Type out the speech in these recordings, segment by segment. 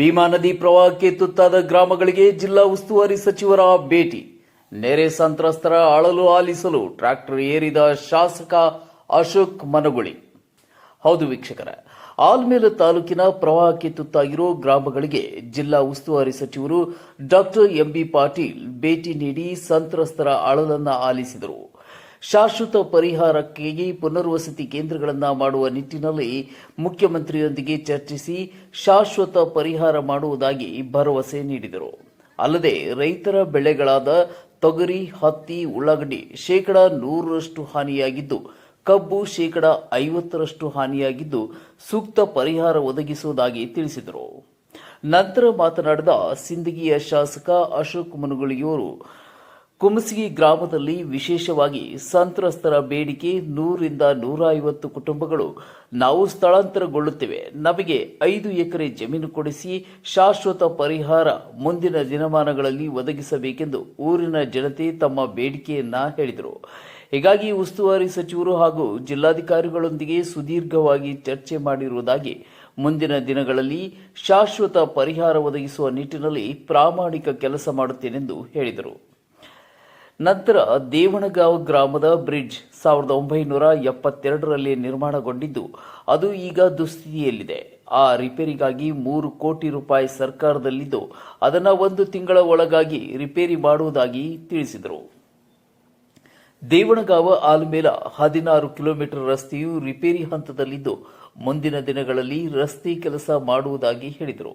ಭೀಮಾ ನದಿ ಪ್ರವಾಹಕ್ಕೆ ತುತ್ತಾದ ಗ್ರಾಮಗಳಿಗೆ ಜಿಲ್ಲಾ ಉಸ್ತುವಾರಿ ಸಚಿವರ ಭೇಟಿ. ನೆರೆ ಸಂತ್ರಸ್ತರ ಅಳಲು ಆಲಿಸಲು ಟ್ರ್ಯಾಕ್ಟರ್ ಏರಿದ ಶಾಸಕ ಅಶೋಕ್ ಮನಗುಳಿ. ಹೌದು ವೀಕ್ಷಕರ, ಆಲ್ಮೇಲ ತಾಲೂಕಿನ ಪ್ರವಾಹಕ್ಕೆ ತುತ್ತಾಗಿರೋ ಗ್ರಾಮಗಳಿಗೆ ಜಿಲ್ಲಾ ಉಸ್ತುವಾರಿ ಸಚಿವರು ಡಾಕ್ಟರ್ ಎಂಬಿ ಪಾಟೀಲ್ ಭೇಟಿ ನೀಡಿ ಸಂತ್ರಸ್ತರ ಅಳಲನ್ನು ಆಲಿಸಿದರು. ಶಾಶ್ವತ ಪರಿಹಾರಕ್ಕಾಗಿ ಪುನರ್ವಸತಿ ಕೇಂದ್ರಗಳನ್ನು ಮಾಡುವ ನಿಟ್ಟಿನಲ್ಲಿ ಮುಖ್ಯಮಂತ್ರಿಯೊಂದಿಗೆ ಚರ್ಚಿಸಿ ಶಾಶ್ವತ ಪರಿಹಾರ ಮಾಡುವುದಾಗಿ ಭರವಸೆ ನೀಡಿದರು. ಅಲ್ಲದೆ ರೈತರ ಬೆಳೆಗಳಾದ ತೊಗರಿ, ಹತ್ತಿ, ಉಳ್ಳಾಗಡ್ಡಿ ಶೇಕಡ ನೂರರಷ್ಟು ಹಾನಿಯಾಗಿದ್ದು, ಕಬ್ಬು ಶೇಕಡ ಐವತ್ತರಷ್ಟು ಹಾನಿಯಾಗಿದ್ದು ಸೂಕ್ತ ಪರಿಹಾರ ಒದಗಿಸುವುದಾಗಿ ತಿಳಿಸಿದರು. ನಂತರ ಮಾತನಾಡಿದ ಸಿಂದಗಿಯ ಶಾಸಕ ಅಶೋಕ್ ಮುನುಗುಳಿಯವರು ಕುಮಸಗಿ ಗ್ರಾಮದಲ್ಲಿ ವಿಶೇಷವಾಗಿ ಸಂತ್ರಸ್ತರ ಬೇಡಿಕೆ ನೂರಿಂದ ನೂರ ಐವತ್ತು ಕುಟುಂಬಗಳು ನಾವು ಸ್ಥಳಾಂತರಗೊಳ್ಳುತ್ತೇವೆ. ನಮಗೆ ಐದು ಎಕರೆ ಜಮೀನು ಕೊಡಿಸಿ ಶಾಶ್ವತ ಪರಿಹಾರ ಮುಂದಿನ ದಿನಮಾನಗಳಲ್ಲಿ ಒದಗಿಸಬೇಕೆಂದು ಊರಿನ ಜನತೆ ತಮ್ಮ ಬೇಡಿಕೆಯನ್ನ ಹೇಳಿದರು. ಹೀಗಾಗಿ ಉಸ್ತುವಾರಿ ಸಚಿವರು ಹಾಗೂ ಜಿಲ್ಲಾಧಿಕಾರಿಗಳೊಂದಿಗೆ ಸುದೀರ್ಘವಾಗಿ ಚರ್ಚೆ ಮಾಡಿರುವುದಾಗಿ ಮುಂದಿನ ದಿನಗಳಲ್ಲಿ ಶಾಶ್ವತ ಪರಿಹಾರ ಒದಗಿಸುವ ನಿಟ್ಟಿನಲ್ಲಿ ಪ್ರಾಮಾಣಿಕ ಕೆಲಸ ಮಾಡುತ್ತೇನೆಂದು ಹೇಳಿದರು. ನಂತರ ದೇವಣಗಾಂವ್ ಗ್ರಾಮದ ಬ್ರಿಡ್ಜ್ ಸಾವಿರದ ಒಂಬೈನೂರ ಎಪ್ಪತ್ತೆರಡರಲ್ಲಿ ನಿರ್ಮಾಣಗೊಂಡಿದ್ದು, ಅದು ಈಗ ದುಸ್ಥಿತಿಯಲ್ಲಿದೆ. ಆ ರಿಪೇರಿಗಾಗಿ ಮೂರು ಕೋಟಿ ರೂಪಾಯಿ ಸರ್ಕಾರದಲ್ಲಿದ್ದು, ಅದನ್ನು ಒಂದು ತಿಂಗಳ ಒಳಗಾಗಿ ರಿಪೇರಿ ಮಾಡುವುದಾಗಿ ತಿಳಿಸಿದರು. ದೇವನಗಾವ ಆಲ್ಮೇಲ ಹದಿನಾರು ಕಿಲೋಮೀಟರ್ ರಸ್ತೆಯು ರಿಪೇರಿ ಹಂತದಲ್ಲಿದ್ದು, ಮುಂದಿನ ದಿನಗಳಲ್ಲಿ ರಸ್ತೆ ಕೆಲಸ ಮಾಡುವುದಾಗಿ ಹೇಳಿದರು.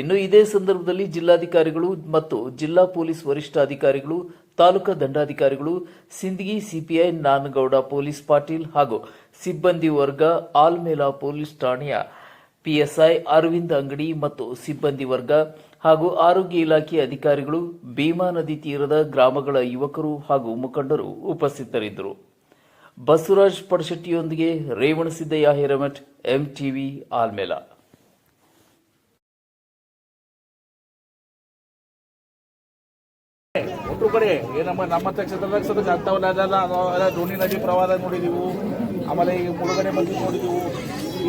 ಇನ್ನು ಇದೇ ಸಂದರ್ಭದಲ್ಲಿ ಜಿಲ್ಲಾಧಿಕಾರಿಗಳು ಮತ್ತು ಜಿಲ್ಲಾ ಪೊಲೀಸ್ ವರಿಷ್ಠಾಧಿಕಾರಿಗಳು ತಾಲೂಕಾ ದಂಡಾಧಿಕಾರಿಗಳು ಸಿಂದಗಿ, ಸಿಪಿಐ, ನಾನಗೌಡ, ಪೊಲೀಸ್ ಪಾಟೀಲ್ ಹಾಗೂ ಸಿಬ್ಬಂದಿ ವರ್ಗ, ಆಲ್ಮೇಲ ಪೊಲೀಸ್ ಠಾಣೆಯ ಪಿಎಸ್ಐ, ಅರವಿಂದ್ ಅಂಗಡಿ ಮತ್ತು ಸಿಬ್ಬಂದಿ ವರ್ಗ ಹಾಗೂ ಆರೋಗ್ಯ ಇಲಾಖೆ ಅಧಿಕಾರಿಗಳು, ಭೀಮಾ ನದಿ ತೀರದ ಗ್ರಾಮಗಳ ಯುವಕರು ಹಾಗೂ ಮುಖಂಡರು ಉಪಸ್ಥಿತರಿದ್ದರು. ಬಸವರಾಜ್ ಪಡಶೆಟ್ಟಿಯೊಂದಿಗೆ ರೇವಣಸಿದ್ದಯ್ಯ ಹಿರಮಠ್, ಎಂಟಿವಿ, ಆಲ್ಮೇಲ. ಕಡೆ. ಈ ನಮ್ಮ ನಮ್ಮ ಕ್ಷೇತ್ರದಾಗ ಸದಾ ಅಂಥವೆಲ್ಲ ಅದೆಲ್ಲ ಅವೆಲ್ಲ ದೋಣಿ ನದಿ ಪ್ರವಾಹ ನೋಡಿದೀವು. ಆಮೇಲೆ ಈ ಮುಳುಗಡೆ ಬಂದು ನೋಡಿದೀವು.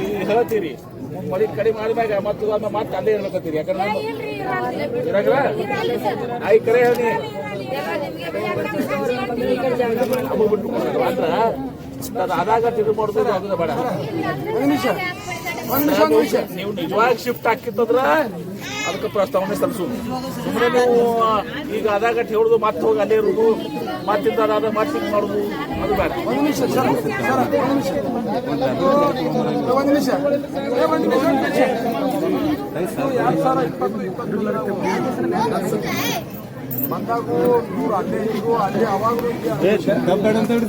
ಈ ಹೇಳ್ತೀರಿ. ಮುಂದ್ ಮಳಿ ಕಡಿಮೆ ಮಾಡಿದಾಗ ಮತ್ತು ಅದನ್ನ ಮತ್ತೆ ಅಲ್ಲೇ ಇರ್ಬೇಕತ್ತೀರಿ ಯಾಕಂದ್ರೆ ಇರಾಗಲ್ಲ ಆಯ್ ಕರೆ ಹೇಳಿ ಅಂದ್ರೆ ಅದು ಆದಾಗ ತಿರುಗಿ ಮಾಡೋದು ಅದು ಬೇಡ ನೀವು ನಿಜವಾಗಿ ಶಿಫ್ಟ್ ಹಾಕಿತ್ತಂದ್ರ ಅದಕ್ಕೆ ಪ್ರಸ್ತಾವನೆ ಸಲ್ಲಿಸೋದು ಸುಮ್ಮನೆ ನೀವು ಈಗ ಅದಾಗ ಹೇಳುದು ಮತ್ತೆ ಹೋಗಿ ಅಲ್ಲೇ ಇರೋದು ಮತ್ತಿಂದ ಅದಾದ ಮತ್ತೆ ಮಾಡೋದು ಮಾಡುದು ಅದು ಬೇಡ. ಒಂದು ನಿಮಿಷ ಸರ್ ಸರ್ ಒಂದು ನಿಮಿಷ ಒಂದು ನಿಮಿಷ. ಒಂದು ನಿಮಿಷ ಇದು ಎರಡ್ ಸಾವಿರ ಇಪ್ಪತ್ತು ಬಂದಾಗೂ ಇವ್ರು ಅಲ್ಲೇ ಇದ್ರು ಅಲ್ಲೇ ಅವಾಗಲೂ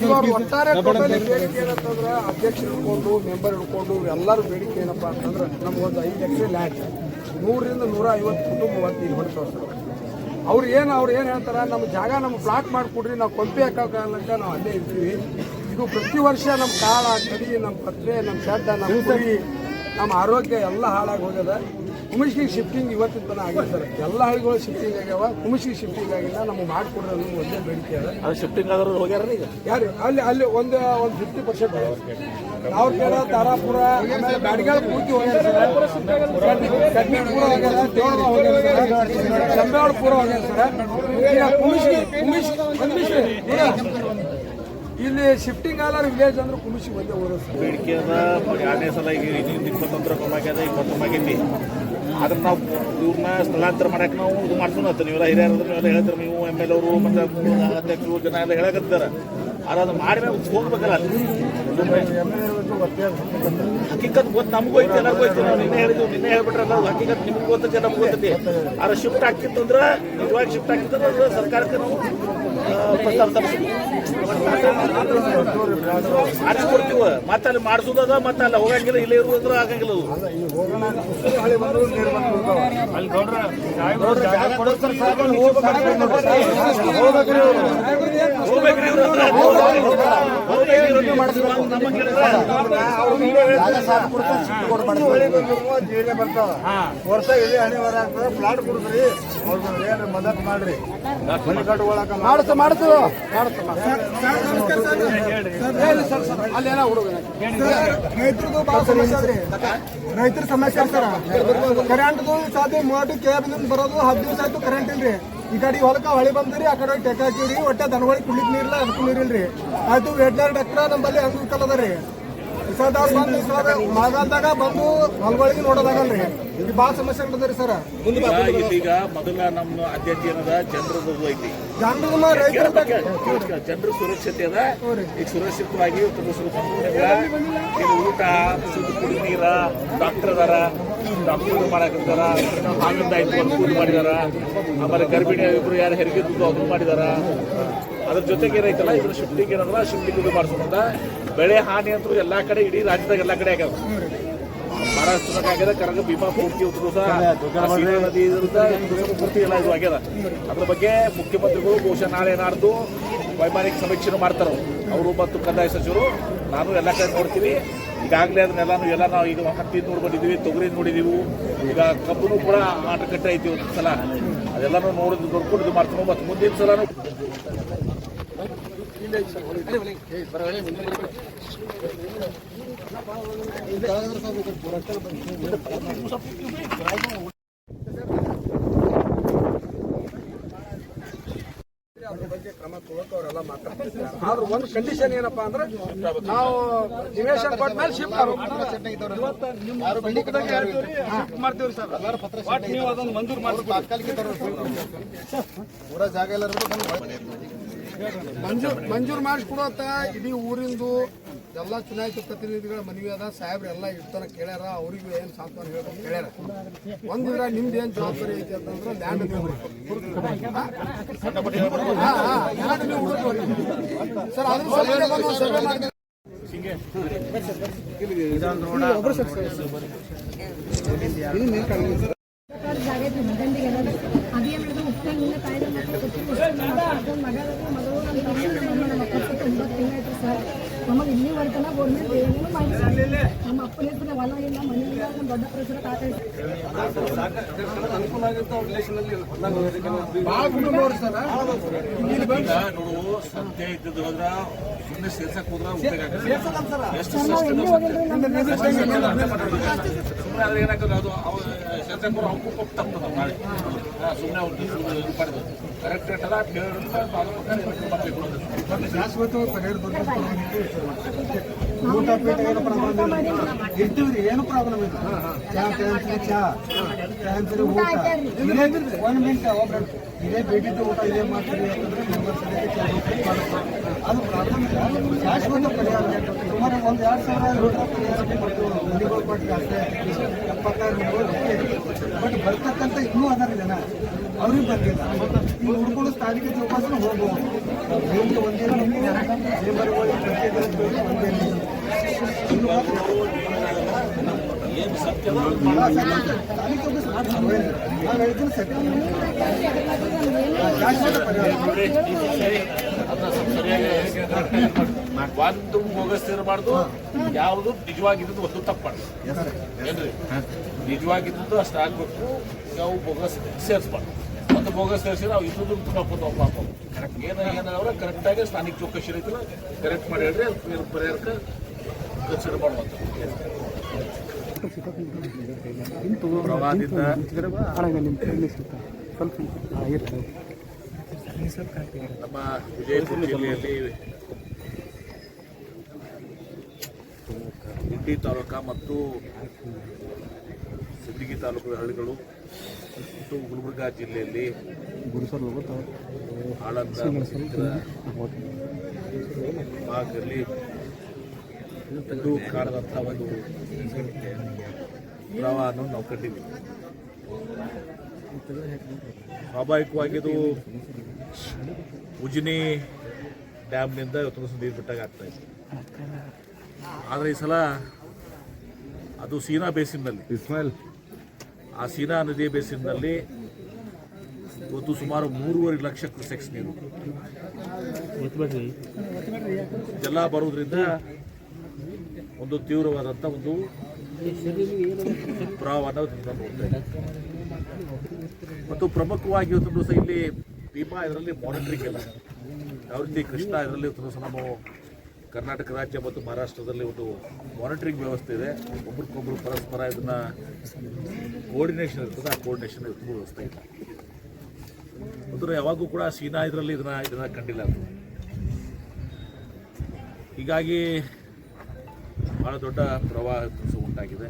ಇವ್ರು ಒಟ್ಟಾರೆ ಬೇಡಿಕೆ ಏನಂತಂದ್ರೆ ಅಧ್ಯಕ್ಷ ಹಿಡ್ಕೊಂಡು ಮೆಂಬರ್ ಹಿಡ್ಕೊಂಡು ಎಲ್ಲರೂ ಬೇಡಿಕೆ ಏನಪ್ಪಾ ಅಂತಂದ್ರೆ ನಮ್ಗೊಂದು ಐದು ಎಕರೆ ಲ್ಯಾಂಡ್ ನೂರರಿಂದ ನೂರ ಐವತ್ತು ಕುಟುಂಬ ಇಲ್ಲಿ ಸರ್ ಅವ್ರು ಏನು ಅವ್ರು ಏನು ಹೇಳ್ತಾರೆ ನಮ್ಮ ಜಾಗ ನಮ್ಗೆ ಪ್ಲಾಟ್ ಮಾಡಿಕೊಡ್ರಿ, ನಾವು ಕೊಂಪೆ ಹಾಕೋಕ್ಕಾಗಲ್ಲಂತ ನಾವು ಅಲ್ಲೇ ಇರ್ತೀವಿ ಇದು ಪ್ರತಿ ವರ್ಷ ನಮ್ಮ ಕಾಳ, ಕಡಿ ನಮ್ಮ ಪತ್ರೆ ನಮ್ಮ ಶೆಡ್ಡ ನಮ್ಮ ಕುರಿ ನಮ್ಮ ಆರೋಗ್ಯ ಎಲ್ಲ ಹಾಳಾಗಿ ಹೋಗ್ಯದ. ಕುಮಿಷ್ಗೆ ಶಿಫ್ಟಿಂಗ್ ಇವತ್ತಿನ ತನಕ ಆಗಿದೆ ಸರ್. ಎಲ್ಲ ಹಳ್ಳಿಗಳು ಶಿಫ್ಟಿಂಗ್ ಆಗ್ಯಾವ. ಕುಮಿಷ್ಗೆ ಶಿಫ್ಟಿಂಗ್ ಆಗಿಲ್ಲ. ನಮಗೆ ಮಾಡಿಕೊಡ್ರಿ ಅನ್ನೋ ಒಂದೇ ಬೇಡಿಕೆ ಅದ ಅದು ಶಿಫ್ಟಿಂಗ್ ಆದ್ರೂ ಹೋಗ್ಯಾರ ಈಗ? ಯಾರು? ಅಲ್ಲಿ ಅಲ್ಲಿ ಒಂದು ಒಂದು ಫಿಫ್ಟಿ ಪರ್ಸೆಂಟ್ ರಾವ್ರಪೇಟ ತಾರಾಪುರ ಆಮೇಲೆ ಬ್ಯಾಡಗಾಳ ಪೂರ್ತಿ ಹೋಗ್ಯಾರ ಸರ್. ಕಡ್ಮಿ ಪೂರ ಹೋಗ್ಯಾರ ದೇವಳ ಹೋಗ್ಯಾರ ಸರ್. ಚಂಬೇವಾಡ ಪೂರ ಹೋಗ್ಯಾರ ಸರ್. ಕುಮಿಷ್ಗಿ ಇಲ್ಲಿ ಶಿಫ್ಟಿಂಗ್ ಆಲಾರ ವಿಲೇಜ್ ಅಂದ್ರೆ ಕುಮಿಸಿ ಒಂದೇ ಊರು ಸರ್. ಬೇಡಿಕೆ ಅದ. ಎರಡನೇ ಸಲ ಈಗ ಇನ್ನೊಂದು ಇಪ್ಪತ್ತೊಂದರ ಕಮ್ಮಾಗ್ಯದ ಇಪ್ಪತ್ತೊಂಬಾಗೈತಿ ಆದ್ರೆ ನಾವು ಇವ್ರನ್ನ ಸ್ಥಳಾಂತರ ಮಾಡಕ್ಕೆ ನಾವು ಇದು ಮಾಡ್ಸೋಣ ನೀವೆಲ್ಲ ಹಿರಿಯರು ನೀವೆಲ್ಲ ಹೇಳ್ತಾರೆ, ನೀವು ಎಂ ಎಲ್ ಅವರು ಮತ್ತೆ ಅಧ್ಯಕ್ಷರು, ಜನ ಎಲ್ಲ ಹೇಳಕತ್ತಾರೆ ಆದ್ರೆ ಅದು ಮಾಡಿ ಹೋಗ್ಬೇಕಲ್ಲ ಹಕ್ಕಿಕತ್ ಗೊತ್ತ ನಮಗೂ ಐತಿ ಎಲ್ಲರಿಗೂ ಐತಿ ನಾವು ನಿನ್ನೆ ಹೇಳಿದ್ವಿ, ನಿನ್ನೆ ಹೇಳ್ಬಿಟ್ರಲ್ಲ ಅದು ಹಕ್ಕಿಕತ್ ನಿಮ್ಗೆ ಗೊತ್ತೈತಿ ನಮ್ಗೆ ಗೊತ್ತೈತಿ. ಆದ್ರೆ ಶಿಫ್ಟ್ ಆಗ್ತಿತ್ತು ಅಂದ್ರೆ ನಿಜವಾಗಿ ಶಿಫ್ಟ್ ಆಗ್ತಿತ್ತು ಅಂದ್ರೆ ಸರ್ಕಾರಕ್ಕೆ ನಾವು ಮಾಡಿಸ್ಕೊಡ್ತೀವ ಮತ್ತೆ ಅಲ್ಲಿ ಮಾಡಿಸೋದದ ಮತ್ತೆ ಅಲ್ಲಿ ಹೋಗಂಗಿಲ್ಲ, ಇಲ್ಲೇ ಇರುವುದ್ರ ಆಗಂಗಿಲ್ಲ ಅಲ್ಲಿ ಹೋಗ್ಬೇಕ್ರಿ. ಹೋಗ್ಬೇಕ್ರಿ ಬರ್ತಾವ ವರ್ಷ ರೈತರ ಸಮಸ್ಯೆ ಸರ್ ಕರೆಂಟ್ದು ಸಾಧ್ಯ ಮೋಟು ಕೇಬಲ್ ಬರೋದು ಹತ್ತು ದಿವಸ ಆಯ್ತು ಕರೆಂಟ್ ಇಲ್ರಿ ಈ ಕಡೆ ಹೊಲಕ ಹೊಳಿ ಬಂದ್ರಿ, ಆ ಕಡೆ ಟೆಕ್ ಹಾಕಿವ್ರಿ ಒಟ್ಟೆ ದನಗಳಿಗೆ ಕುಳಿಕ್ ನೀರಿಲ್ಲ, ಅದಕ್ಕೂ ನೀರಿಲ್ರಿ. ಅದು ವೆಟ್ನರಿ ಡಾಕ್ಟ್ರ, ನಮ್ಮಲ್ಲಿ ಅಂಗವಿಕಲ್ ಅದ ರೀ ಇಸಾದಾಗ ಬಂದು ಇಸಾದ ಮಳೆಗಾಲದಾಗ ಬಂದು ಹೊಲಗಳಿಗೆ ನೋಡೋದಾಗಲ್ರಿ. ಇದು ಭಾಳ ಸಮಸ್ಯೆ ಆಗ್ತದ್ರಿ ಸರ್. ಈಗ ಮೊದಲ ನಮ್ಮ ಆದ್ಯತೆ ಏನದ? ಜನರದ ಐತಿ. ಜನರು ಜನರ ಸುರಕ್ಷತೆ ಅದ. ಈಗ ಸುರಕ್ಷಿತವಾಗಿ ಸುರಕ್ಷಿತ ಊಟ ಶುದ್ಧ ಕುಡಿ ನೀರ ಡಾಕ್ಟರ್ ಅದಾರ. ಡಾಕ್ಟರ್ ಮಾಡಾಕತ್ತಾರ ಆನಂದ ಆಯ್ತು ಅನುಕೂಲ ಮಾಡಿದಾರ. ಆಮೇಲೆ ಗರ್ಭಿಣಿ ಇಬ್ರು ಯಾರು ಹೆರಿಗೆ ಅದನ್ನು ಮಾಡಿದಾರ. ಅದ್ರ ಜೊತೆಗೆ ಏನೈತಲ್ಲ ಇದ್ರ ಶಿಫ್ಟಿಂಗ್ ಏನಂದ್ರ ಶಿಫ್ಟಿಂಗ್ ಇದು ಮಾಡ್ಸೋದ್ರಿಂದ ಬೆಳೆ ಹಾನಿ ಅಂತೂ ಎಲ್ಲಾ ಕಡೆ ಇಡೀ ರಾಜ್ಯದಾಗ ಎಲ್ಲಾ ಕಡೆ ಆಗ್ಯಾವ ಮಹಾರಾಷ್ಟ್ರದಾಗ ಆಗ್ಯದ ಕರಗ ಭೀಮಾ ಪೂರ್ತಿ ಉತ್ತರ ಸಹ ನದಿ ಇದರಿಂದ ಪೂರ್ತಿ ಎಲ್ಲ ಇದು ಆಗ್ಯದ. ಅದ್ರ ಬಗ್ಗೆ ಮುಖ್ಯಮಂತ್ರಿಗಳು ಬಹುಶಃ ನಾಳೆ ನಾಡ್ದು ವೈಮಾನಿಕ ಸಮೀಕ್ಷೆ ಮಾಡ್ತಾರ ಅವರು. ಮತ್ತು ಕಂದಾಯ ಸಚಿವರು ನಾನು ಎಲ್ಲ ಕಡೆ ನೋಡ್ತೀವಿ ಈಗಾಗಲೇ ಅದನ್ನೆಲ್ಲಾನು ಎಲ್ಲ ನಾವು ಈಗ ಹತ್ತಿ ನೋಡಿ ಬಂದಿದ್ದೀವಿ ತೊಗರಿ ನೋಡಿದ್ದೀವಿ ಈಗ ಕಬ್ಬನು ಕೂಡ ಆಟಕಟ್ಟೆ ಐತಿ ಒಂದು ಸಲ. ಅದೆಲ್ಲಾನು ನೋಡಿದ್ ನೋಡ್ಕೊಂಡು ಇದು ಮಾಡ್ತೀವಿ. ಮತ್ತು ಮುಂದಿನ ಸಲನು ಅದ್ರ ಬಗ್ಗೆ ಕ್ರಮ ತಗೊಳಕ್ ಅವರೆಲ್ಲ ಆದ್ರೆ ಒಂದು ಕಂಡೀಷನ್ ಏನಪ್ಪಾ ಅಂದ್ರೆ ನಾವು ನಿವೇಶನ ಕೊಟ್ಟ ಮೇಲೆ ಶಿಫ್ಟ್ ಮಾಡ್ತೀವ್ರಿ ಸರ್. ನೀವು ಅದನ್ನ ಮಂಜೂರು ಮಂಜೂರ್ ಮಂಜೂರು ಮಾಡಿಸ್ಕೊಡತ್ತ ಇಡೀ ಊರಿಂದು ಎಲ್ಲ ಚುನಾಯಿತ ಪ್ರತಿನಿಧಿಗಳ ಮನವಿ ಅದ. ಸಾಹೇಬ್ರು ಎಲ್ಲ ಇರ್ತಾರ ಕೇಳ್ಯಾರ. ಅವ್ರಿಗೂ ಏನ್ ಸಾಂತ್ವನ ಹೇಳ್ತಾರೆ ಕೇಳ್ಯಾರ. ಒಂದಿದ್ರ ನಿಮ್ದು ಏನ್ ಜವಾಬ್ದಾರಿ ಐತಿ ಅಂತಂದ್ರೆ ಲ್ಯಾಂಡ್ ನೀವು ಲ್ಯಾಂಡ್. ಸರ್ ಅದ್ರ ಸಲುವಾಗಿ ಒಂದು ಸರ್ವೆ ಮಾಡಿ ಅದೇ ಮಾಡಿದ್ರೆ ಉಪ್ಪಿನ ಕಾಯ್ದೆ ಮತ್ತೆ ಕೊಟ್ಟು ಮಗ ಮಗಳು ನಮ್ಮ ಮಕ್ಕಳ ಒಂಬತ್ತು ತಿಂಗಳಾಯ್ತು ಸರ್ ನಮಗೆ ಇಲ್ಲಿವರೆಗೆ ತನಕ ಗೌರ್ಮೆಂಟ್ ಏನೇನು ಮಾಡಿಲ್ಲ ನಮ್ಮ ಅಪ್ಪನ ಹೆಸರು ಹೊಲ ಇಲ್ಲ ಮನೆ ಇಲ್ಲ ನಮ್ಮ ದೊಡ್ಡ ಪರಿಸರ ತಾತ ನೋಡಿ ಸತ್ಯ ಇದ್ದದ್ದು ಹೋದ್ರ ಸುಮ್ಮನೆ ಸೇರ್ಸಕ್ ಹೋದ್ರ. ಎಷ್ಟು ಸುಮ್ಮನೆ ಆದ್ರೆ ಏನಾಗ್ತದೆ ಅದು ಅವ ಸೇರ್ಸಕ್ ಹೋದ್ರೆ ಅವಕ್ಕೂ ಪಾಪ ನಾಳೆ ಸುಮ್ಮನೆ ಅವ್ರಿಗೆ ಇದು ಮಾಡಿದ್ರು ಕರೆಕ್ಟ್. ಶಾಶ್ವತವಾಗಿ ಪರಿಹಾರ ಊಟ ಏನು ಪ್ರಾಬ್ಲಮ್ ಇಲ್ಲ ಏನು ಪ್ರಾಬ್ಲಮ್ ಇಲ್ಲ. ಚಾ ಚಾ ಚಾ. ಒಂದು ಮಿನಿಟ್ ಒಬ್ರು ಇದೇ ಬೇಟಿದ್ದು ಊಟ, ಇದೇ ಮಾಡ್ತೀವಿ ಅದು ಇಲ್ಲ. ಶಾಶ್ವತ ಪರಿಹಾರ ಸುಮಾರು ಒಂದು ಎರಡು ಸಾವಿರ ರೂಪಾಯಿ ಪರಿಹಾರಕ್ಕೆ ಕೊಟ್ಟು ಅಷ್ಟೇ ಎಪ್ಪತ್ತಾರು ಬಟ್ ಬರ್ತಕ್ಕಂಥ ಇನ್ನೂ ಅದರ ಜನ ಅವ್ರಿಗೆ ಬಂದಿಲ್ಲ. ಈ ಹುಡುಗರು ಸ್ಥಾನಿಕ ಚೌಕಾಸನ ಹೋಗ್ಬೋದು. ನಿಮ್ಗೆ ಒಂದೇ ಚೇಂಬರ್ಗಳಿಗೆ ಪ್ರತ್ಯೇಕ ಒಂದೇ ಒಂದು ಬೋಗಸ್ ಇರಬಾರ್ದು ಯಾವುದು ನಿಜವಾಗಿದ್ದು ಒಂದು ತಪ್ಪಬಾರ್ದು ಏನ್ರಿ? ನಿಜವಾಗಿದ್ದು ಅಷ್ಟು ಆಗ್ಬೇಕು. ನಾವು ಬೋಗಸ್ ಸೇರಿಸ್ಬಾರ್ದು. ಒಂದು ಬೋಗಸ್ ಸೇರಿಸಿ ನಾವು ಇನ್ನೊಂದು ತುಂಬ ಪಾಪ. ಏನ ಏನಾದ್ರೆ ಕರೆಕ್ಟಾಗಿ ಸ್ಥಾನಿಕ ಚೌಕಶಿ ಐತಿಲ್ಲ ಕರೆಕ್ಟ್ ಮಾಡಿ ಹೇಳ್ರಿ ಪರಿಹಾರಕ್ಕೆ ಕನ್ಸಿಡರ್ ಪ್ರವಾಹದಿಂದ ನಮ್ಮ ವಿಜಯಪುರ ಜಿಲ್ಲೆಯಲ್ಲಿ ಇಂಡಿ ತಾಲೂಕ ಮತ್ತು ಸಿದ್ದಿಗಿ ತಾಲೂಕು ಹಳ್ಳಿಗಳು ಮತ್ತು ಗುಲ್ಬರ್ಗಾ ಜಿಲ್ಲೆಯಲ್ಲಿ ಆಳಂದ ಭಾಗದಲ್ಲಿ ಇದು ಕಾಡದಂಥ ಒಂದು ಪ್ರವಾಹವನ್ನು ನಾವು ಕಂಡಿದ್ದೀವಿ. ಸ್ವಾಭಾವಿಕವಾಗಿ ಇದು ಉಜಿನಿ ಡ್ಯಾಮ್ನಿಂದ ಇವತ್ತು ದಿವಸ ನೀರು ಬಿಟ್ಟಾಗ ಆಗ್ತಾ ಇದೆ. ಆದರೆ ಈ ಸಲ ಅದು ಸೀನಾ ಬೇಸಿನಲ್ಲಿ ಇಸ್ಮಾಯಿಲ್. ಆ ಸೀನಾ ನದಿ ಬೇಸಿನಲ್ಲಿ ಇವತ್ತು ಸುಮಾರು ಮೂರುವರೆ ಲಕ್ಷ ಕ್ಯೂಸೆಕ್ಸ್ ನೀರು. ಎಲ್ಲ ಬರುವುದರಿಂದ ಒಂದು ತೀವ್ರವಾದಂಥ ಒಂದು ಪ್ರಭಾವವನ್ನು. ಮತ್ತು ಪ್ರಮುಖವಾಗಿ ಇವತ್ತು ಸಹ ಇಲ್ಲಿ ಭೀಮಾ ಇದರಲ್ಲಿ ಮಾನಿಟ್ರಿಂಗ್ ಇಲ್ಲ ಯಾವ ಕೃಷ್ಣ ಇದರಲ್ಲಿ ಒಂದು ಸಹ ನಾವು ಕರ್ನಾಟಕ ರಾಜ್ಯ ಮತ್ತು ಮಹಾರಾಷ್ಟ್ರದಲ್ಲಿ ಒಂದು ಮಾನಿಟ್ರಿಂಗ್ ವ್ಯವಸ್ಥೆ ಇದೆ. ಒಬ್ರಿಗೊಬ್ರು ಪರಸ್ಪರ ಇದನ್ನ ಕೋರ್ಡಿನೇಷನ್ ಇರ್ತದೆ, ಆ ಕೋರ್ಡಿನೇಷನ್ ತುಂಬ ವ್ಯವಸ್ಥೆ ಇಲ್ಲ. ಮತ್ತು ಯಾವಾಗೂ ಕೂಡ ಸೀನಾ ಇದರಲ್ಲಿ ಇದನ್ನ ಇದನ್ನ ಕಂಡಿಲ್ಲ ಹೀಗಾಗಿ ಬಹಳ ದೊಡ್ಡ ಪ್ರವಾಹ ಉಂಟಾಗಿದೆ.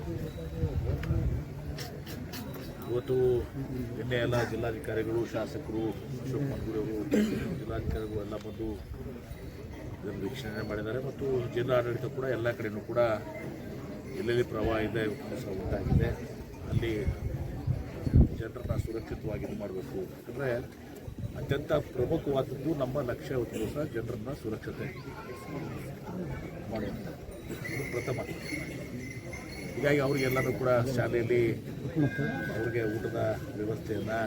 ಇವತ್ತು ನಿನ್ನೆ ಎಲ್ಲ ಜಿಲ್ಲಾಧಿಕಾರಿಗಳು, ಶಾಸಕರು ಅಶೋಕ್ ಮಂಗೂರವರು ಜಿಲ್ಲಾಧಿಕಾರಿಗಳು ಎಲ್ಲ ಬಂದು ಇದನ್ನು ವೀಕ್ಷಣೆ ಮಾಡಿದ್ದಾರೆ ಮತ್ತು ಜಿಲ್ಲಾಡಳಿತ ಕೂಡ ಎಲ್ಲ ಕಡೆಯೂ ಕೂಡ ಎಲ್ಲೆಲ್ಲಿ ಪ್ರವಾಹ ಇದೆ ಸಹ ಉಂಟಾಗಿದೆ. ಅಲ್ಲಿ ಜನರನ್ನ ಸುರಕ್ಷಿತವಾಗಿ ಇದು ಮಾಡಬೇಕು. ಯಾಕಂದರೆ ಅತ್ಯಂತ ಪ್ರಮುಖವಾದದ್ದು ನಮ್ಮ ಲಕ್ಷ್ಯ ಸಹ ಜನರನ್ನ ಸುರಕ್ಷತೆ ಮಾಡುವಂಥ ಪ್ರಥಮ. ಹೀಗಾಗಿ ಅವರಿಗೆಲ್ಲರೂ ಕೂಡ ಶಾಲೆಯಲ್ಲಿ ಅವ್ರಿಗೆ ಊಟದ ವ್ಯವಸ್ಥೆಯನ್ನು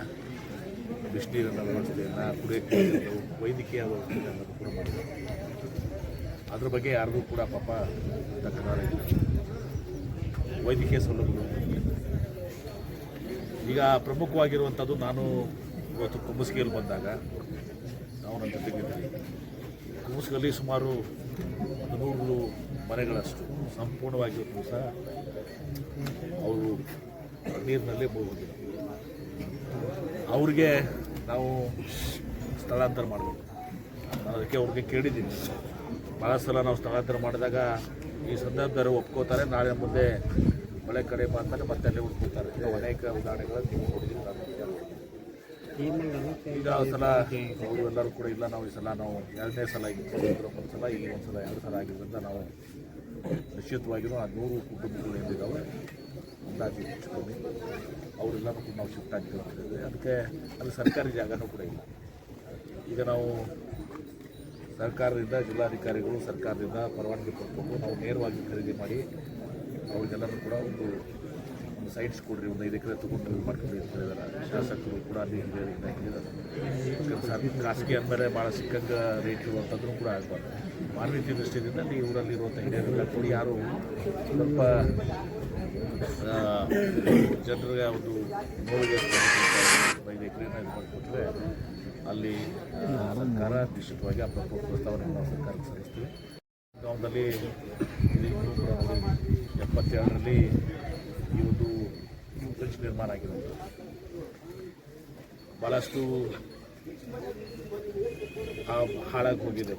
ಬಿಸಿನೀರಿನ ವ್ಯವಸ್ಥೆಯನ್ನು, ಕುಡಿಯೋಕ್ಕೆ ವೈದ್ಯಕೀಯ ವ್ಯವಸ್ಥೆಯನ್ನು ಕೂಡ ಮಾಡಿದ್ರು. ಅದ್ರ ಬಗ್ಗೆ ಯಾರಿಗೂ ಕೂಡ ಪಾಪ ತಕ್ಕಾರ ಇಲ್ಲ. ವೈದ್ಯಕೀಯ ಸೌಲಭ್ಯಗಳು ಈಗ ಪ್ರಮುಖವಾಗಿರುವಂಥದ್ದು ನಾನು ಇವತ್ತು ಕುಂಬಸ್ಗಿಯಲ್ಲಿ ಬಂದಾಗ, ನಾವು ನನ್ನ ಜೊತೆಗಿದ್ದೀವಿ ಕುಂಬಸ್ಗಲ್ಲಿ ಸುಮಾರು ಒಂದು ನೂರು ಮನೆಗಳಷ್ಟು ಸಂಪೂರ್ಣವಾಗಿದ್ದು ಸಹ ಅವರು ನೀರಿನಲ್ಲೇ ಹೋಗೋದಿಲ್ಲ ಅವ್ರಿಗೆ ನಾವು ಸ್ಥಳಾಂತರ ಮಾಡಬೇಕು. ನಾನು ಅದಕ್ಕೆ ಅವ್ರಿಗೆ ಕೇಳಿದ್ದೀನಿ. ಭಾಳ ಸಲ ನಾವು ಸ್ಥಳಾಂತರ ಮಾಡಿದಾಗ ಈ ಸಂದರ್ಭದಲ್ಲಿ ಒಪ್ಕೋತಾರೆ, ನಾಳೆ ಮುಂದೆ ಮಳೆ ಕಡಿಮೆ ಬಂತಾರೆ ಮತ್ತೆ ಅಲ್ಲೇ ಉಳ್ಕೊತಾರೆ ಅನೇಕ ಉದಾಹರಣೆಗಳನ್ನು ನೀವು ನೋಡಿದ್ದೀನಿ ನಾನು. ಈಗ ಸಲ ಅವರು ಎಲ್ಲರೂ ಕೂಡ ಇಲ್ಲ. ನಾವು ಈ ಸಲ ನಾವು ಎರಡನೇ ಸಲ ಈಗ ಒಂದು ಸಲ, ಇಲ್ಲಿ ಒಂದು ಸಲ, ಎರಡು ಸಲ ಆಗಿದ್ದರಿಂದ ನಾವು ನಿಶ್ಚಿತವಾಗಿಯೂ ಆ ನೂರು ಕುಟುಂಬಗಳು ಏನಿದ್ದಾವೆ ಅಂದಾಜು ಹೆಚ್ಚಿಕೊಂಡು ಅವರೆಲ್ಲರೂ ಕೂಡ ನಾವು ಶಿಫ್ಟ್ ಆಗಿದ್ದೇವೆ ಅದಕ್ಕೆ ಅಲ್ಲಿ ಸರ್ಕಾರಿ ಜಾಗನೂ ಕೂಡ ಇಲ್ಲ. ಈಗ ನಾವು ಸರ್ಕಾರದಿಂದ ಜಿಲ್ಲಾಧಿಕಾರಿಗಳು ಸರ್ಕಾರದಿಂದ ಪರವಾನಗಿ ಪಡ್ಕೊಂಡು ನಾವು ನೇರವಾಗಿ ಖರೀದಿ ಮಾಡಿ ಅವ್ರಿಗೆಲ್ಲರೂ ಕೂಡ ಒಂದು ಒಂದು ಸೈಟ್ಸ್ ಕೊಡ್ರಿ, ಒಂದು ಐದು ಎಕರೆ ತಗೊಂಡು ಮಾಡ್ಕೊಂಡು ಅಂತ ಹೇಳಿದಾರೆ. ಶಾಸಕರು ಕೂಡ ಅಲ್ಲಿ ಯಾಕಂದ್ರೆ ಸರ್ ಖಾಸಗಿ ಅಂದಮೇಲೆ ಭಾಳ ಸಿಕ್ಕಂಗೆ ರೇಟ್ ಇರುವಂಥದ್ದು ಕೂಡ ಆಗಬಾರ್ದು. ಮಾನ್ಯತೆ ದೃಷ್ಟಿಯಿಂದ ಅಲ್ಲಿ ಊರಲ್ಲಿ ಇರುವಂಥ ಹಿರಿಯರೆಲ್ಲ ಕೂಡಿ, ಯಾರು ಸ್ವಲ್ಪ ಜನರಿಗೆ ಒಂದು ನೋವಿಗೆ. ಐದು ಎಕರೆನ ಇದು ಮಾಡಿಕೊಟ್ರೆ ಅಲ್ಲಿ ಸರ್ಕಾರ ನಿಶ್ಚಿತವಾಗಿ ಆ ಪ್ರಸ್ತಾವನೆ ನಾವು ಸರ್ಕಾರಕ್ಕೆ ಸಲ್ಲಿಸ್ತೀವಿ. ನೋಡಿ ಎಪ್ಪತ್ತೇಳರಲ್ಲಿ ಈ ಒಂದು ಬ್ರಿಡ್ಜ್ ನಿರ್ಮಾಣ ಆಗಿರೋದು ಭಾಳಷ್ಟು ಹಾಳಾಗಿ ಹೋಗಿದೆ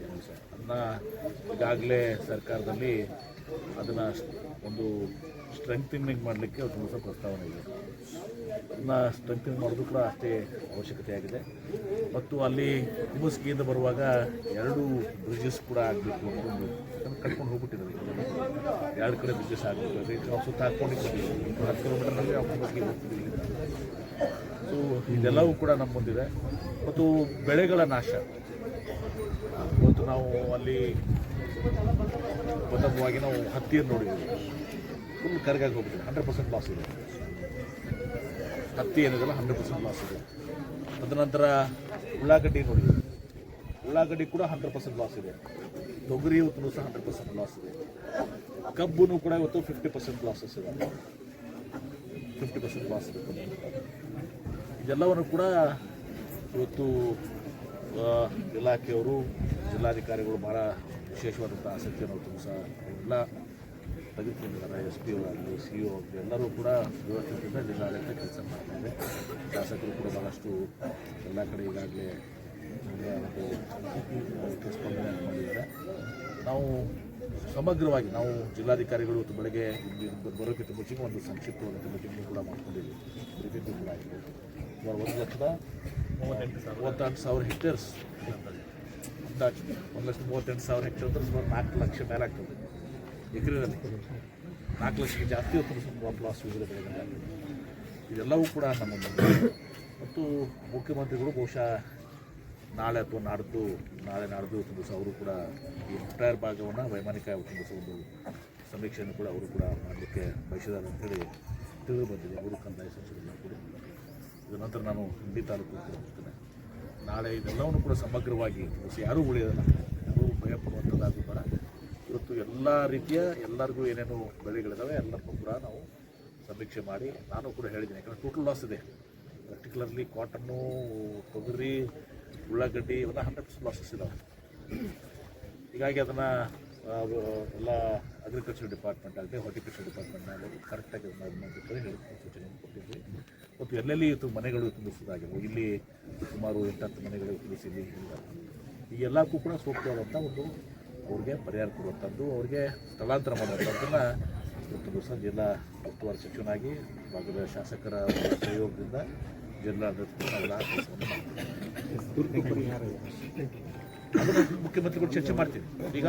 ಅದನ್ನ ಈಗಾಗಲೇ ಸರ್ಕಾರದಲ್ಲಿ ಅದನ್ನು ಒಂದು ಸ್ಟ್ರೆಂಥನಿಂಗ್ ಮಾಡಲಿಕ್ಕೆ ಒಂದು ಹೊಸ ಪ್ರಸ್ತಾವನೆ ಇದೆ. ಅದನ್ನು ಸ್ಟ್ರೆಂಥನಿಂಗ್ ಮಾಡೋದು ಕೂಡ ಅಷ್ಟೇ ಅವಶ್ಯಕತೆ ಆಗಿದೆ. ಮತ್ತು ಅಲ್ಲಿ ಕುಮಸ್ಗಿಯಿಂದ ಬರುವಾಗ ಎರಡು ಬ್ರಿಡ್ಜಸ್ ಕೂಡ ಆಗಬೇಕು ಅಂತ ಒಂದು ಅದನ್ನ ಕಟ್ಕೊಂಡು ಹೋಗ್ಬಿಟ್ಟಿದ್ದಾರೆ. ಎರಡು ಕಡೆ ಬ್ರಿಡ್ಜಸ್ ಆಗಬೇಕು ನಾವು ಸುತ್ತ ಹಾಕ್ಕೊಂಡಿದ್ದೀವಿ ಹತ್ತು ಕಿಲೋಮೀಟರ್ನಲ್ಲಿ ನಾವು ಕುಮಸ್ಗಿಗೆ ಹೋಗ್ತಿದ್ದೀವಿ ಸೊ ಇದೆಲ್ಲವೂ ಕೂಡ ನಮ್ಮ ಮುಂದಿದೆ ಮತ್ತು ಬೆಳೆಗಳ ನಾಶ. ಇವತ್ತು ನಾವು ಅಲ್ಲಿ ಪ್ರಥಮವಾಗಿ ನಾವು ಹತ್ತಿಯನ್ನು ನೋಡಿದ್ದೀವಿ. ಫುಲ್ ಕರ್ಗಾಗಿ ಹೋಗ್ಬಿಟ್ಟಿದೆ. ಹಂಡ್ರೆಡ್ ಪರ್ಸೆಂಟ್ ಲಾಸ್ ಇದೆ. ಹತ್ತಿ ಏನಿದೆಲ್ಲ ಹಂಡ್ರೆಡ್ ಪರ್ಸೆಂಟ್ ಲಾಸ್ ಇದೆ. ತದನಂತರ ಉಳ್ಳಾಗಡ್ಡಿ ನೋಡಿ. ಉಳ್ಳಾಗಡ್ಡಿ ಕೂಡ ಹಂಡ್ರೆಡ್ ಪರ್ಸೆಂಟ್ ಲಾಸ್ ಇದೆ. ತೊಗರಿ ಇವತ್ತು ಸಹ ಹಂಡ್ರೆಡ್ ಪರ್ಸೆಂಟ್ ಲಾಸ್ ಇದೆ. ಕಬ್ಬು ಕೂಡ ಇವತ್ತು ಫಿಫ್ಟಿ ಪರ್ಸೆಂಟ್ ಲಾಸಸ್ ಇದೆ. ಫಿಫ್ಟಿ ಪರ್ಸೆಂಟ್ ಲಾಸ್ ಇದೆ. ಇದೆಲ್ಲವನ್ನು ಕೂಡ ಇವತ್ತು ಇಲಾಖೆಯವರು, ಜಿಲ್ಲಾಧಿಕಾರಿಗಳು ಭಾಳ ವಿಶೇಷವಾದಂಥ ಆಸಕ್ತಿಯನ್ನು ಸಹ ಎಲ್ಲ ತೆಗೆದುಕೊಂಡಿದ್ದಾರೆ ಎಸ್ ಪಿ ಆಗಲಿ ಸಿ ಒ ಆಗಲಿ ಎಲ್ಲರೂ ಕೂಡ ವ್ಯವಸ್ಥಿತದಿಂದ ಜಿಲ್ಲಾಡಳಿತ ಕೆಲಸ ಮಾಡ್ತಾರೆ ಶಾಸಕರು ಕೂಡ ಬಹಳಷ್ಟು ಎಲ್ಲ ಕಡೆ ಈಗಾಗಲೇ ಒಂದು ಸ್ಪಂದನೆ ಮಾಡಿದ್ದಾರೆ ನಾವು ಸಮಗ್ರವಾಗಿ ನಾವು ಜಿಲ್ಲಾಧಿಕಾರಿಗಳು ಇವತ್ತು ಬೆಳಗ್ಗೆ ಇಲ್ಲಿ ಬರೋಕ್ಕಿಂತ ಮುಂಚೆಗೆ ಒಂದು ಸಂಕ್ಷಿಪ್ತವಾದಂಥ ಮೀಟಿಂಗ್ ಕೂಡ ಮಾಡ್ಕೊಂಡಿದ್ದೀವಿ. ಬ್ರೀಫಿಂಗ್ ಕೂಡ ಆಗಿದೆ. ಸುಮಾರು ಒಂದು ಲಕ್ಷದ ಮೂವತ್ತೆಂಟು ಸಾವಿರ. ಮೂವತ್ತೆಂಟು ಸಾವಿರ ಹೆಕ್ಟೇರ್ಸ್. ಅಂದಾಜು. ಒಂದು ಲಕ್ಷದ ಮೂವತ್ತೆಂಟು ಸಾವಿರ ಹೆಕ್ಟೇರ್ ಅಂದ್ರೆ ಸುಮಾರು ನಾಲ್ಕು ಲಕ್ಷ ಮೇಲೆ ಆಗ್ತದೆ. ಎಕರೆನಲ್ಲಿ. ನಾಲ್ಕು ಲಕ್ಷಕ್ಕೆ ಜಾಸ್ತಿ ಹೊತ್ತು ಸುಮಾರು ಲಾಸ್ ವಿವಿಧ ಬೆಳೆಗಳಲ್ಲಿ ಇದೆಲ್ಲವೂ ಕೂಡ ನಮ್ಮ ಮತ್ತು ಮುಖ್ಯಮಂತ್ರಿಗಳು ಬಹುಶಃ ನಾಳೆ ಅಥವಾ ನಾಡ್ದು, ನಾಳೆ ನಾಡ್ದು ಇವತ್ತು ದಿವಸ ಅವರು ಕೂಡ ಈ ಎಂಟೈರ್ ಭಾಗವನ್ನು ವೈಮಾನಿಕ ಒಂದು ದಿವಸ ಒಂದು ಸಮೀಕ್ಷೆಯನ್ನು ಕೂಡ ಅವರು ಕೂಡ ಮಾಡಲಿಕ್ಕೆ ಬಯಸಿದ್ದಾರೆ ಅಂತೇಳಿ ತಿಳಿದು ಬಂದಿದೆ. ಅವರು ಕಂದಾಯ ಸಚಿವರನ್ನ ಕೂಡ. ಇದರ ನಂತರ ನಾನು ಹಿಂಡಿ ತಾಲೂಕು ಹೋಗ್ತೇನೆ ನಾಳೆ ಇದೆಲ್ಲವನ್ನು ಕೂಡ ಸಮಗ್ರವಾಗಿ, ಯಾರೂ ಉಳಿಯೋದಿಲ್ಲ ಯಾರೂ ಭಯ ಪಡುವಂಥದ್ದಾಗೂ ಬೇಡ ಇವತ್ತು ಎಲ್ಲ ರೀತಿಯ ಎಲ್ಲರಿಗೂ ಏನೇನು ಬೆಳೆಗಳಿದ್ದಾವೆ ಎಲ್ಲರಿಗೂ ಕೂಡ ನಾವು ಸಮೀಕ್ಷೆ ಮಾಡಿ ನಾನು ಕೂಡ ಹೇಳಿದ್ದೀನಿ. ಯಾಕಂದರೆ ಟೋಟಲ್ ಲಾಸ್ ಇದೆ. ಪರ್ಟಿಕ್ಯುಲರ್ಲಿ ಕಾಟನ್ನು ತೊಗರಿ, ಉಳ್ಳಾಗಡ್ಡಿ, ಇವೆಲ್ಲ ಹಂಡ್ರೆಡ್ ಪರ್ಸೆಂಟ್ ಲಾಸಸ್ ಇದ್ದಾವೆ ಹೀಗಾಗಿ ಅದನ್ನು ಎಲ್ಲ ಅಗ್ರಿಕಲ್ಚರ್ ಡಿಪಾರ್ಟ್ಮೆಂಟ್ ಆಗಲಿ ಹಾರ್ಟಿಕಲ್ಚರ್ ಡಿಪಾರ್ಟ್ಮೆಂಟ್ ಆಗಲಿ ಕರೆಕ್ಟಾಗಿ ಅದನ್ನು ಹೇಳಿ ಸೂಚನೆ ಕೊಟ್ಟಿದ್ವಿ ಮತ್ತು ಎಲ್ಲೆಲ್ಲಿ ಇವತ್ತು ಮನೆಗಳು ತುಂಬಿಸೋದಾಗಿದೆ ಇಲ್ಲಿ ಸುಮಾರು ಎಂಟತ್ತು ಮನೆಗಳು ತುಂಬಿಸಿ ಇಲ್ಲಿ ಇಲ್ಲ. ಈ ಎಲ್ಲಕ್ಕೂ ಕೂಡ ಸೂಕ್ತವಾದಂಥ ಒಂದು ಅವ್ರಿಗೆ ಪರಿಹಾರ ಕೊಡುವಂಥದ್ದು ಅವ್ರಿಗೆ ಸ್ಥಳಾಂತರ ಮಾಡುವಂಥದ್ದನ್ನು ಇವತ್ತು ದಿವಸ ಜಿಲ್ಲಾ ಉಸ್ತುವಾರಿ ಸಚಿವನಾಗಿ ಭಾಗದ ಶಾಸಕರ ಸಹಯೋಗದಿಂದ ಜಿಲ್ಲಾಡಳಿತ ಮುಖ್ಯಮಂತ್ರಿಗಳು ಚರ್ಚೆ ಮಾಡ್ತೀವಿ. ಈಗ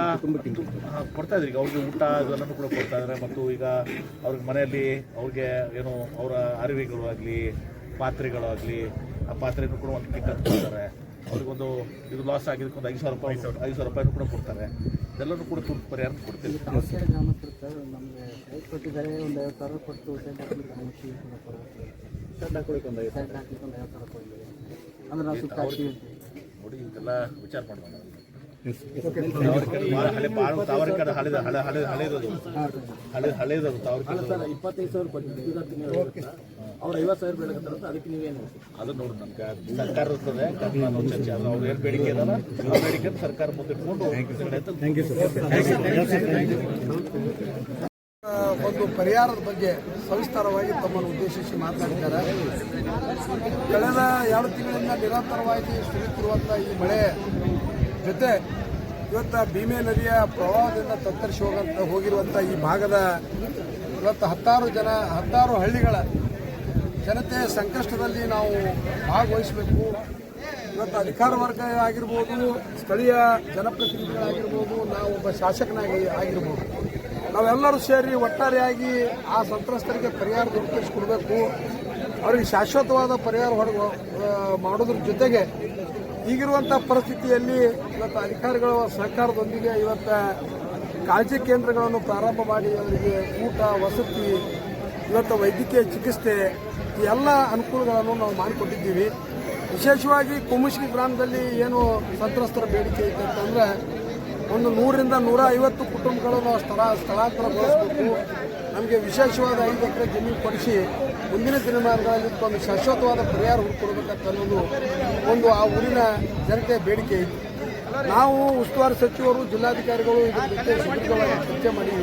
ಕೊಡ್ತಾ ಇದ್ರಿ. ಈಗ ಅವ್ರಿಗೆ ಊಟ ಅದೆಲ್ಲನೂ ಕೂಡ ಕೊಡ್ತಾ ಇದ್ದಾರೆ. ಮತ್ತು ಈಗ ಅವ್ರಿಗೆ ಮನೆಯಲ್ಲಿ ಅವ್ರಿಗೆ ಏನು ಅವರ ಅರಿವಿಗಳು ಆಗಲಿ ಪಾತ್ರೆಗಳು ಆಗಲಿ ಆ ಪಾತ್ರೆನೂ ಕೂಡ ಒಂದು ಕಿಟ್ ಕೊಡ್ತಾರೆ ಅವ್ರಿಗೊಂದು ಇದು ಲಾಸ್ ಆಗಿದ್ದಕ್ಕೆ ಒಂದು ಐದು ಸಾವಿರ ರೂಪಾಯಿ ಐದು ಸಾವಿರ ರೂಪಾಯಿನೂ ಕೂಡ ಕೊಡ್ತಾರೆ. ಎಲ್ಲರೂ ಕೂಡ ತುರ್ತು ಪರಿಹಾರ ಕೊಡ್ತೀವಿ. ಸರ್ ನಮಗೆ ಕೊಟ್ಟಿದ್ದಾರೆ ಒಂದು ಐವತ್ತು ಸಾವಿರ ಕೊಟ್ಟು ಅಂದ್ರೆ ನೋಡಿ ಇದೆಲ್ಲ ವಿಚಾರ ಮಾಡೋಣ. ಹಳೆ ಹಳೆ ಹಳೆ ಇಪ್ಪತ್ತೈದು ಸಾವಿರ ಐವತ್ತು ಸಾವಿರ ಅದಕ್ಕೆ ಅದು ಸರ್ಕಾರ ಚರ್ಚೆ ಬೇಡಿಕೆ ಬೇಡಿಕೆ ಸರ್ಕಾರ ಮುಂದೆ ಒಂದು ಪರಿಹಾರದ ಬಗ್ಗೆ ಸವಿಸ್ತಾರವಾಗಿ ತಮ್ಮನ್ನು ಉದ್ದೇಶಿಸಿ ಮಾತನಾಡಿದ್ದಾರೆ. ಕಳೆದ ಎರಡು ತಿಂಗಳಿಂದ ನಿರಂತರವಾಗಿ ಸುರಿಯುತ್ತಿರುವಂಥ ಈ ಮಳೆ ಜೊತೆ ಇವತ್ತು ಭೀಮೆ ನದಿಯ ಪ್ರವಾಹದಿಂದ ತತ್ತರಿಸಿ ಹೋಗಂತ ಹೋಗಿರುವಂಥ ಈ ಭಾಗದ ಇವತ್ತು ಹತ್ತಾರು ಜನ, ಹತ್ತಾರು ಹಳ್ಳಿಗಳ ಜನತೆ ಸಂಕಷ್ಟದಲ್ಲಿ ನಾವು ಭಾಗವಹಿಸಬೇಕು. ಇವತ್ತು ಅಧಿಕಾರ ವರ್ಗ ಆಗಿರ್ಬೋದು, ಸ್ಥಳೀಯ ಜನಪ್ರತಿನಿಧಿಗಳಾಗಿರ್ಬೋದು, ನಾವು ಒಬ್ಬ ಶಾಸಕನಾಗಿ ಆಗಿರ್ಬೋದು. ನಾವೆಲ್ಲರೂ ಸೇರಿ ಒಟ್ಟಾರೆಯಾಗಿ ಆ ಸಂತ್ರಸ್ತರಿಗೆ ಪರಿಹಾರ ದೊರಕಿಸಿಕೊಡ್ಬೇಕು. ಅವರಿಗೆ ಶಾಶ್ವತವಾದ ಪರಿಹಾರ ಹೊರಗೆ ಮಾಡೋದ್ರ ಜೊತೆಗೆ ಈಗಿರುವಂಥ ಪರಿಸ್ಥಿತಿಯಲ್ಲಿ ಇವತ್ತು ಅಧಿಕಾರಿಗಳ ಸಹಕಾರದೊಂದಿಗೆ ಇವತ್ತು ಕಾಳಜಿ ಕೇಂದ್ರಗಳನ್ನು ಪ್ರಾರಂಭ ಮಾಡಿ ಅವರಿಗೆ ಊಟ, ವಸತಿ, ಇವತ್ತು ವೈದ್ಯಕೀಯ ಚಿಕಿತ್ಸೆ, ಈ ಎಲ್ಲ ಅನುಕೂಲಗಳನ್ನು ನಾವು ಮಾಡಿಕೊಟ್ಟಿದ್ದೀವಿ. ವಿಶೇಷವಾಗಿ ಕುಮುಷ್ಕಿ ಗ್ರಾಮದಲ್ಲಿ ಏನು ಸಂತ್ರಸ್ತರ ಬೇಡಿಕೆ ಇದೆ ಅಂತಂದ್ರೆ ಒಂದು ನೂರರಿಂದ ನೂರ ಐವತ್ತು ಕುಟುಂಬಗಳನ್ನು ಸ್ಥಳ ಸ್ಥಳಾಂತರಗೊಳಿಸಬೇಕು. ನಮಗೆ ವಿಶೇಷವಾದ ಐದು ಎಕರೆ ಜಮೀನು ಕೊಡಿಸಿ ಮುಂದಿನ ದಿನಮಾನಗಳಲ್ಲಿ ಒಂದು ಶಾಶ್ವತವಾದ ಪರಿಹಾರ ಹುಡುಕೊಡ್ಬೇಕಂತ ಅನ್ನೋದು ಒಂದು ಆ ಊರಿನ ಜನತೆಯ ಬೇಡಿಕೆ ಐತಿ ನಾವು ಉಸ್ತುವಾರಿ ಸಚಿವರು ಜಿಲ್ಲಾಧಿಕಾರಿಗಳು ಚರ್ಚೆ ಮಾಡಿ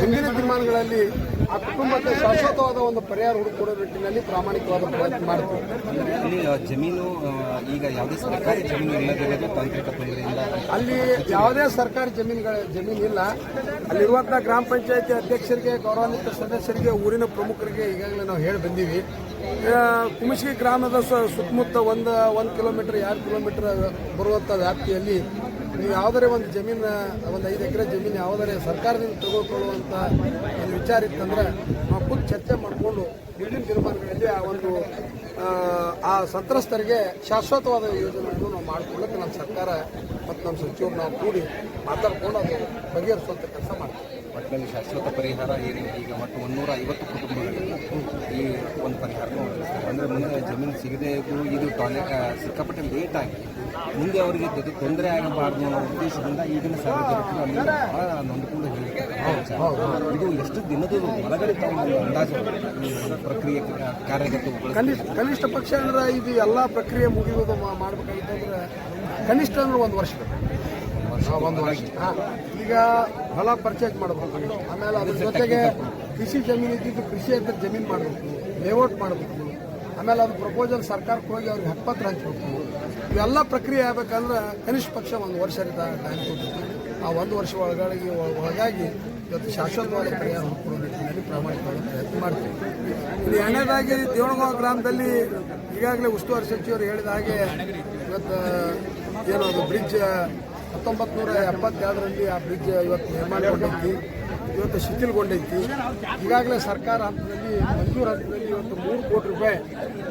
ಹಿಂದಿನ ತೀರ್ಮಾನಗಳಲ್ಲಿ ಆ ಕುಟುಂಬಕ್ಕೆ ಶಾಶ್ವತವಾದ ಒಂದು ಪರಿಹಾರ ಹುಡುಕೊಡೋ ನಿಟ್ಟಿನಲ್ಲಿ ಪ್ರಾಮಾಣಿಕವಾದ ಪ್ರಯತ್ನ ಮಾಡ್ತೀವಿ. ಜಮೀನು ಈಗ ಯಾವುದೇ ಸರ್ಕಾರಿ ಜಮೀನು ಇಲ್ಲದಿರೋದು ತಾಂತ್ರಿಕ ತೊಂದರೆಯಿಂದ ಅಲ್ಲಿ ಯಾವುದೇ ಸರ್ಕಾರಿ ಜಮೀನುಗಳ ಜಮೀನು ಇಲ್ಲ ಅಲ್ಲಿರುವಂತಹ ಗ್ರಾಮ ಪಂಚಾಯತಿ ಅಧ್ಯಕ್ಷರಿಗೆ ಗೌರವಾನ್ವಿತ ಸದಸ್ಯರಿಗೆ ಊರಿನ ಪ್ರಮುಖರಿಗೆ ಈಗಾಗಲೇ ನಾವು ಹೇಳಿ ಬಂದೀವಿ. ಆ, ಕುಮಶಿ ಗ್ರಾಮದ ಸ- ಸುತ್ತಮುತ್ತ ಒಂದು ಒಂದು ಕಿಲೋಮೀಟರ್ ಎರಡು ಕಿಲೋಮೀಟರ್ ಬರುವಂಥ ವ್ಯಾಪ್ತಿಯಲ್ಲಿ ನೀವು ಯಾವುದರೇ ಒಂದು ಜಮೀನ ಒಂದು ಐದು ಎಕರೆ ಜಮೀನು ಯಾವುದರೇ ಸರ್ಕಾರದಿಂದ ತೆಗೆದುಕೊಳ್ಳುವಂಥ ಒಂದು ವಿಚಾರ ಇತ್ತಂದ್ರೆ ನಾವು ಖುದ್ದು ಚರ್ಚೆ ಮಾಡಿಕೊಂಡು ಮುಂದಿನ ದಿನಮಾನಗಳಲ್ಲಿ ಆ ಒಂದು ಆ, ಆ ಸಂತ್ರಸ್ತರಿಗೆ ಶಾಶ್ವತವಾದ ಯೋಜನೆಗಳನ್ನು ನಾವು ಮಾಡ್ಕೊಳ್ಳೋಕೆ ನಮ್ಮ ಸರ್ಕಾರ ಮತ್ತು ನಮ್ಮ ಸಚಿವರು ನಾವು ಕೂಡಿ ಮಾತಾಡ್ಕೊಂಡು ಅದು ಬಗೆಹರಿಸುವಂಥ ಕೆಲಸ ಮಾಡ್ತೀವಿ. ಒಟ್ಟಿನಲ್ಲಿ ಶಾಶ್ವತ ಪರಿಹಾರ ಏನು? ಈಗ ಒಟ್ಟು ಮುನ್ನೂರ ಐವತ್ತು ಕುಟುಂಬಗಳಿಗೆ ಈ ಒಂದು ಪರಿಹಾರ ಅಂದರೆ ಮುಂದೆ ಜಮೀನು ಸಿಗದೆ ಇದ್ದು ಇದು ಟಾಯ್ಲೆಟ್ ಸಿಕ್ಕಾಪಟ್ಟೆ ಲೇಟ್ ಆಗಿ ಮುಂದೆ ಅವರಿಗೆ ಜೊತೆ ತೊಂದರೆ ಆಗಬಾರ್ದು ಅನ್ನೋ ಉದ್ದೇಶದಿಂದ ಈಗಿನ ಸಾರ್ವಜನಿಕರು ಅಲ್ಲಿ ಭಾಳ ನೊಂದುಕೊಂಡು ಹೇಳಿದ್ದಾರೆ. ಇದು ಎಷ್ಟು ದಿನದ ಒಳಗಡೆ ತಾವು ಅಂದಾಜು ಪ್ರಕ್ರಿಯೆ ಕಾರ್ಯಗತಗೊಳಿಸ್ತಾರೆ ಕನಿಷ್ಠ ಕನಿಷ್ಠ ಪಕ್ಷ ಅಂದ್ರೆ ಇದು ಎಲ್ಲ ಪ್ರಕ್ರಿಯೆ ಮುಗಿಯೋದು ಮಾಡಬೇಕಾಗಿತ್ತು ಅಂದ್ರೆ ಕನಿಷ್ಠ ಅಂದ್ರೆ ಒಂದು ವರ್ಷ ಈಗ ಹೊಲ ಪರ್ಚೇಸ್ ಮಾಡಬೇಕು ಆಮೇಲೆ ಅದ್ರ ಜೊತೆಗೆ ಕೃಷಿ ಜಮೀನು ಇದ್ದಿದ್ದು ಕೃಷಿ ಅಂತ ಜಮೀನು ಮಾಡಬೇಕು ಲೇಔಟ್ ಮಾಡಬೇಕು. ಆಮೇಲೆ ಅದು ಪ್ರಪೋಸಲ್ ಸರ್ಕಾರಕ್ಕೆ ಹೋಗಿ ಅವ್ರಿಗೆ ಹಕ್ಕಪತ್ರ ಹಂಚ್ಬೇಕು. ಇವೆಲ್ಲ ಪ್ರಕ್ರಿಯೆ ಆಗ್ಬೇಕಂದ್ರೆ ಕನಿಷ್ಠ ಪಕ್ಷ ಒಂದು ವರ್ಷ ಟೈಮ್ ಕೊಟ್ಟಿತ್ತು ಆ ಒಂದು ವರ್ಷ ಒಳಗಾಗಿ ಒಳಗಾಗಿ ಇವತ್ತು ಶಾಶ್ವತವಾಗಿ ಪರಿಹಾರ ಹುಡುಕೊಡೋ ನಿಟ್ಟಿನಲ್ಲಿ ಪ್ರಾಮಾಣಿಕವಾಗಿ ಪ್ರಯತ್ನ ಮಾಡ್ತೀವಿ. ಇಲ್ಲಿ ಎರಡನೇದಾಗಿ ದೇವಣಗಾಂವ ಗ್ರಾಮದಲ್ಲಿ ಈಗಾಗಲೇ ಉಸ್ತುವಾರಿ ಸಚಿವರು ಹೇಳಿದ ಹಾಗೆ ಇವತ್ತು ಏನು ಬ್ರಿಡ್ಜ್ ಹತ್ತೊಂಬತ್ತು ನೂರ ಎಪ್ಪತ್ತೆರಡರಲ್ಲಿ ಆ ಬ್ರಿಡ್ಜ್ ಇವತ್ತು ನಿರ್ಮಾಣಗೊಂಡೈತಿ ಇವತ್ತು ಶಿಥಿಲ್ಗೊಂಡೈತಿ. ಈಗಾಗಲೇ ಸರ್ಕಾರ ಹಂತದಲ್ಲಿ ಮಂಜೂರು ಹಂತದಲ್ಲಿ ಇವತ್ತು ಮೂರು ಕೋಟಿ ರೂಪಾಯಿ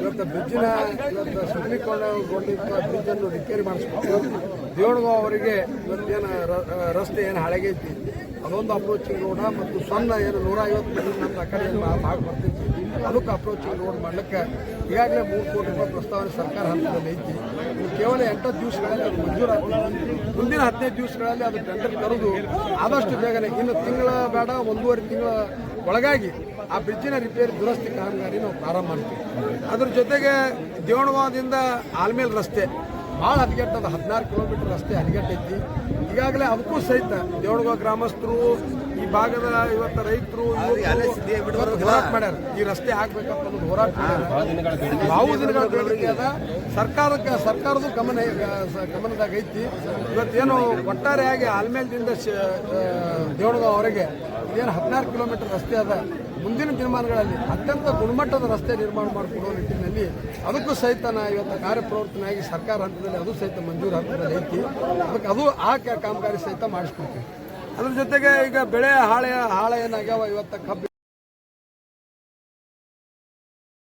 ಇವತ್ತು ಬ್ರಿಡ್ಜಿನ ಇವತ್ತು ಸಬಲೀಕರಣಗೊಂಡಿದ್ದ ಬ್ರಿಡ್ಜನ್ನು ರಿಪೇರಿ ಮಾಡಿಸ್ಬೇಕು. ದೇವಣಗೋ ಅವರಿಗೆ ಇವತ್ತೇನು ರಸ್ತೆ ಏನು ಹಳೆಗೈತಿ ಅದೊಂದು ಅಪ್ರೋಚಿಂಗ್ ರೋಡ ಮತ್ತು ಸಣ್ಣ ಏನು ನೂರ ಐವತ್ತು ಮೀಟರ್ ನಮ್ಮ ಕಡೆ ಭಾಗ ಬರ್ತೈತಿ. ಅದಕ್ಕೆ ಅಪ್ರೋಚಿಂಗ್ ರೋಡ್ ಮಾಡಲಿಕ್ಕೆ ಈಗಾಗಲೇ ಮೂರು ಕೋಟಿ ರೂಪಾಯಿ ಪ್ರಸ್ತಾವನೆ ಸರ್ಕಾರ ಹಂತದಲ್ಲಿ ಐತಿ. ಕೇವಲ ಎಂಟು ದಿವಸಗಳಲ್ಲಿ ಅದು ಮಂಜೂರಾಗ್ತದೆ ಮುಂದಿನ ಹದಿನೈದು ದಿವಸಗಳಲ್ಲಿ ಅದು ಟೆಂಡರ್ ಕರೆದು ಆದಷ್ಟು ಬೇಗನೆ. ಇನ್ನು ತಿಂಗಳ ಬೇಡ, ಒಂದೂವರೆ ತಿಂಗಳ ಒಳಗಾಗಿ ಆ ಬ್ರಿಡ್ಜಿನ ರಿಪೇರಿ ದುರಸ್ತಿ ಕಾಮಗಾರಿ ನಾವು ಪ್ರಾರಂಭ ಮಾಡ್ತೀವಿ. ಅದ್ರ ಜೊತೆಗೆ ದೇವಣವಾದಿಂದ ಆಲ್ಮೇಲ್ ರಸ್ತೆ, ಭಾಳ ಹದಗೆಟ್ಟದ ಹದಿನಾರು ಕಿಲೋಮೀಟರ್ ರಸ್ತೆ ಹದಗೆಟ್ಟೈತಿ. ಈಗಾಗಲೇ ಅದಕ್ಕೂ ಸಹಿತ ದೇವಳಗ ಗ್ರಾಮಸ್ಥರು ಭಾಗದ ಇವತ್ತು ರೈತರು ಹೋರಾಟ ಮಾಡ್ಯಾರ. ಈ ರಸ್ತೆ ಹಾಕ್ಬೇಕಂತ ಒಂದು ಹೋರಾಟ ಮಾಡ್ಯಾರ. ದಿನಗಳ ಬೇಡಿಕೆ ಅದ. ಸರ್ಕಾರಕ್ಕೆ ಸರ್ಕಾರದ ಗಮನ ಗಮನದಾಗ ಐತಿ. ಇವತ್ತೇನು ಒಟ್ಟಾರೆಯಾಗಿ ಆಲ್ಮೇಲ್ದಿಂದ ದೇವಣಗಾವರೆಗೆ ಏನು ಹದಿನಾರು ಕಿಲೋಮೀಟರ್ ರಸ್ತೆ ಅದ. ಮುಂದಿನ ದಿನಮಾನಗಳಲ್ಲಿ ಅತ್ಯಂತ ಗುಣಮಟ್ಟದ ರಸ್ತೆ ನಿರ್ಮಾಣ ಮಾಡಿಕೊಡುವ ನಿಟ್ಟಿನಲ್ಲಿ ಅದಕ್ಕೂ ಸಹಿತ ನಾ ಇವತ್ತು ಕಾರ್ಯಪ್ರವೃತ್ತನಾಗಿ ಸರ್ಕಾರ ಹಂತದಲ್ಲಿ ಅದು ಸಹಿತ ಮಂಜೂರು ಹಂತದಲ್ಲಿ ಐತಿ ಅದಕ್ಕೆ ಅದು ಆ ಕಾಮಗಾರಿ ಸಹಿತ ಮಾಡಿಸ್ಕೊಡ್ತೀವಿ. ಅದ್ರ ಜೊತೆಗೆ ಈಗ ಬೆಳೆ ಹಾಳೆ ಹಾಳೆ ಏನಾಗ್ಯಾವ ಇವತ್ತು ಕಬ್ಬು